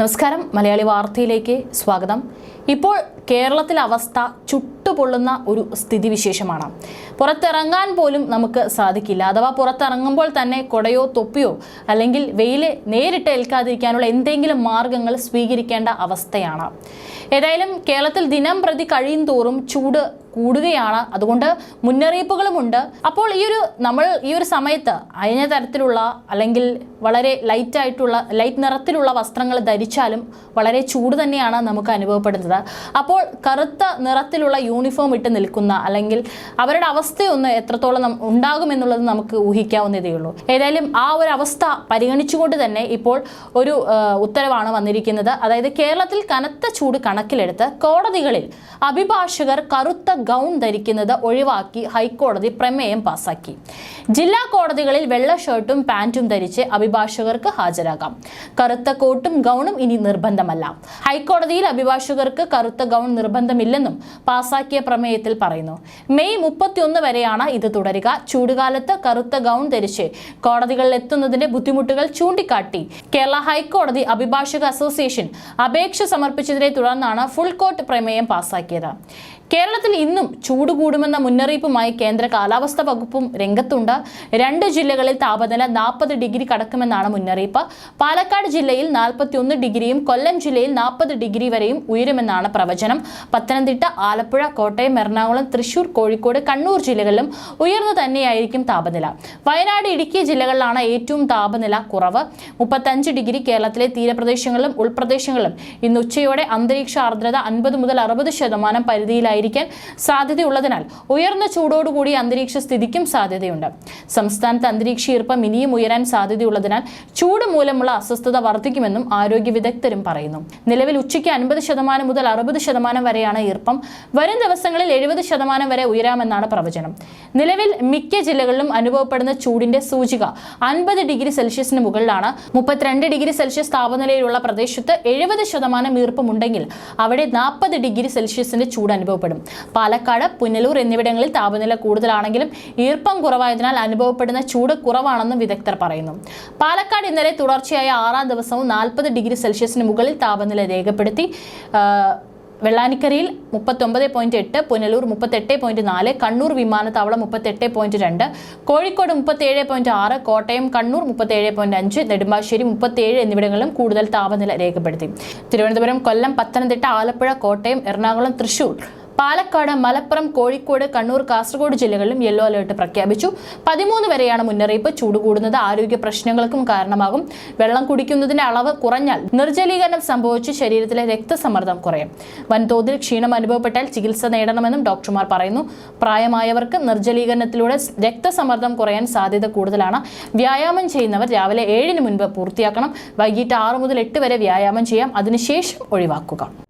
നമസ്കാരം. മലയാളി വാർത്തയിലേക്ക് സ്വാഗതം. ഇപ്പോൾ കേരളത്തിലെ അവസ്ഥ ചുട്ടുപൊള്ളുന്ന ഒരു സ്ഥിതിവിശേഷമാണ്. പുറത്തിറങ്ങാൻ പോലും നമുക്ക് സാധിക്കില്ല. അഥവാ പുറത്തിറങ്ങുമ്പോൾ തന്നെ കൊടയോ തൊപ്പിയോ അല്ലെങ്കിൽ വെയിൽ നേരിട്ട് ഏൽക്കാതിരിക്കാനുള്ള എന്തെങ്കിലും മാർഗങ്ങൾ സ്വീകരിക്കേണ്ട അവസ്ഥയാണ്. ഏതായാലും കേരളത്തിൽ ദിനം പ്രതി കഴിയും തോറും ചൂട് കൂടുകയാണ്. അതുകൊണ്ട് മുന്നറിയിപ്പുകളുമുണ്ട്. അപ്പോൾ ഈ ഒരു നമ്മൾ ഈ ഒരു സമയത്ത് അയഞ്ഞ തരത്തിലുള്ള അല്ലെങ്കിൽ വളരെ ലൈറ്റ് ആയിട്ടുള്ള ലൈറ്റ് നിറത്തിലുള്ള വസ്ത്രങ്ങൾ ധരിച്ചാലും വളരെ ചൂട് തന്നെയാണ് നമുക്ക് അനുഭവപ്പെടുന്നത്. അപ്പോൾ കറുത്ത നിറത്തിലുള്ള യൂണിഫോം ഇട്ട് നിൽക്കുന്ന അല്ലെങ്കിൽ അവരുടെ അവസ്ഥയൊന്ന് എത്രത്തോളം ഉണ്ടാകുമെന്നുള്ളത് നമുക്ക് ഊഹിക്കാവുന്നതേ ഉള്ളൂ. ഏതായാലും ആ ഒരു അവസ്ഥ പരിഗണിച്ചുകൊണ്ട് തന്നെ ഇപ്പോൾ ഒരു ഉത്തരവാണ് വന്നിരിക്കുന്നത്. അതായത് കേരളത്തിൽ കനത്ത ചൂട് കണക്കിലെടുത്ത് കോടതികളിൽ അഭിഭാഷകർ കറുത്ത ഗൗൺ ധരിക്കുന്നത് ഒഴിവാക്കി ഹൈക്കോടതി പ്രമേയം പാസാക്കി. ജില്ലാ കോടതികളിൽ വെള്ള ഷർട്ടും പാന്റും ധരിച്ച് അഭിഭാഷകർക്ക് ഹാജരാകാം. കറുത്ത കോട്ടും ഗൗണും ഇനി നിർബന്ധമല്ല. ഹൈക്കോടതിയിൽ അഭിഭാഷകർക്ക് കറുത്ത ഗൗൺ നിർബന്ധമില്ലെന്നും പാസാക്കിയ പ്രമേയത്തിൽ പറയുന്നു. മെയ് മുപ്പത്തിയൊന്ന് വരെയാണ് ഇത് തുടരുക. ചൂടുകാലത്ത് കറുത്ത ഗൗൺ ധരിച്ച് കോടതികളിൽ എത്തുന്നതിന്റെ ബുദ്ധിമുട്ടുകൾ ചൂണ്ടിക്കാട്ടി കേരള ഹൈക്കോടതി അഭിഭാഷക അസോസിയേഷൻ അപേക്ഷ സമർപ്പിച്ചതിനെ തുടർന്നാണ് ഫുൾ കോർട്ട് പ്രമേയം പാസാക്കിയത്. കേരളത്തിൽ ഇന്നും ചൂട് കൂടുമെന്ന മുന്നറിയിപ്പുമായി കേന്ദ്ര കാലാവസ്ഥാ വകുപ്പും രംഗത്തുണ്ട്. രണ്ട് ജില്ലകളിൽ താപനില നാൽപ്പത് ഡിഗ്രി കടക്കുമെന്നാണ് മുന്നറിയിപ്പ്. പാലക്കാട് ജില്ലയിൽ നാൽപ്പത്തി ഒന്ന് ഡിഗ്രിയും കൊല്ലം ജില്ലയിൽ നാൽപ്പത് ഡിഗ്രി വരെയും ഉയരുമെന്നാണ് പ്രവചനം. പത്തനംതിട്ട ആലപ്പുഴ കോട്ടയം എറണാകുളം തൃശൂർ കോഴിക്കോട് കണ്ണൂർ ജില്ലകളിലും ഉയർന്നു തന്നെയായിരിക്കും താപനില. വയനാട് ഇടുക്കി ജില്ലകളിലാണ് ഏറ്റവും താപനില കുറവ്. മുപ്പത്തഞ്ച് ഡിഗ്രി കേരളത്തിലെ തീരപ്രദേശങ്ങളിലും ഉൾപ്രദേശങ്ങളിലും ഇന്ന് ഉച്ചയോടെ അന്തരീക്ഷ ആർദ്രത അൻപത് മുതൽ അറുപത് ശതമാനം പരിധിയിലായിരിക്കാൻ സാധ്യതയുള്ളതിനാൽ ഉയർന്ന ചൂടോടുകൂടി അന്തരീക്ഷ സ്ഥിതിക്കും സാധ്യതയുണ്ട്. സംസ്ഥാനത്ത് അന്തരീക്ഷ ഈർപ്പം ഇനിയും ഉയരാൻ സാധ്യതയുള്ളതിനാൽ ചൂട് മൂലമുള്ള അസ്വസ്ഥത വർദ്ധിക്കുമെന്നും ആരോഗ്യ വിദഗ്ധരും പറയുന്നു. നിലവിൽ ഉച്ചയ്ക്ക് അൻപത് ശതമാനം മുതൽ അറുപത് ശതമാനം വരെയാണ് ഈർപ്പം. വരും ദിവസങ്ങളിൽ എഴുപത് ശതമാനം വരെ ഉയരാമെന്നാണ് പ്രവചനം. നിലവിൽ മിക്ക ജില്ലകളിലും അനുഭവപ്പെടുന്ന ചൂടിന്റെ സൂചിക അൻപത് ഡിഗ്രി സെൽഷ്യസിന് മുകളിലാണ്. മുപ്പത്തിരണ്ട് ഡിഗ്രി സെൽഷ്യസ് താപനിലയിലുള്ള പ്രദേശത്ത് എഴുപത് ശതമാനം ഈർപ്പമുണ്ടെങ്കിൽ അവിടെ നാൽപ്പത് ഡിഗ്രി സെൽഷ്യസിന്റെ ചൂട് അനുഭവപ്പെടും. പാലക്കാട് പുനലൂർ എന്നിവിടങ്ങളിൽ താപനില കൂടുതലാണെങ്കിലും ഈർപ്പം കുറവായതിനാൽ അനുഭവപ്പെടുന്ന ചൂട് കുറവാണെന്നും വിദഗ്ധർ പറയുന്നു. പാലക്കാട് ഇന്നലെ തുടർച്ചയായ ആറാം ദിവസവും നാൽപ്പത് ഡിഗ്രി സെൽഷ്യസിന് മുകളിൽ താപനില രേഖപ്പെടുത്തി. വെള്ളാനിക്കരയിൽ മുപ്പത്തൊമ്പത് പോയിന്റ് എട്ട് പുനലൂർ മുപ്പത്തെട്ട് പോയിന്റ് നാല് കണ്ണൂർ വിമാനത്താവളം മുപ്പത്തെട്ട് പോയിന്റ് രണ്ട് കോഴിക്കോട് മുപ്പത്തേഴ് പോയിന്റ് ആറ് കോട്ടയം കണ്ണൂർ മുപ്പത്തേഴ് പോയിന്റ് അഞ്ച് നെടുമ്പാശ്ശേരി മുപ്പത്തേഴ് എന്നിവിടങ്ങളിലും കൂടുതൽ താപനില രേഖപ്പെടുത്തി. തിരുവനന്തപുരം കൊല്ലം പത്തനംതിട്ട ആലപ്പുഴ കോട്ടയം എറണാകുളം തൃശൂർ പാലക്കാട് മലപ്പുറം കോഴിക്കോട് കണ്ണൂർ കാസർഗോഡ് ജില്ലകളിലും യെല്ലോ അലേർട്ട് പ്രഖ്യാപിച്ചു. പതിമൂന്ന് വരെയാണ് മുന്നറിയിപ്പ് ചൂട് കൂടുന്നത്. ആരോഗ്യ പ്രശ്നങ്ങൾക്കും കാരണമാകും. വെള്ളം കുടിക്കുന്നതിന്റെ അളവ് കുറഞ്ഞാൽ നിർജലീകരണം സംഭവിച്ച് ശരീരത്തിലെ രക്തസമ്മർദ്ദം കുറയും. വൻതോതിൽ ക്ഷീണം അനുഭവപ്പെട്ടാൽ ചികിത്സ നേടണമെന്നും ഡോക്ടർമാർ പറയുന്നു. പ്രായമായവർക്ക് നിർജലീകരണത്തിലൂടെ രക്തസമ്മർദ്ദം കുറയാൻ സാധ്യത കൂടുതലാണ്. വ്യായാമം ചെയ്യുന്നവർ രാവിലെ ഏഴിന് മുൻപ് പൂർത്തിയാക്കണം. വൈകിട്ട് ആറ് മുതൽ എട്ട് വരെ വ്യായാമം ചെയ്യാം. അതിനുശേഷം ഒഴിവാക്കുക.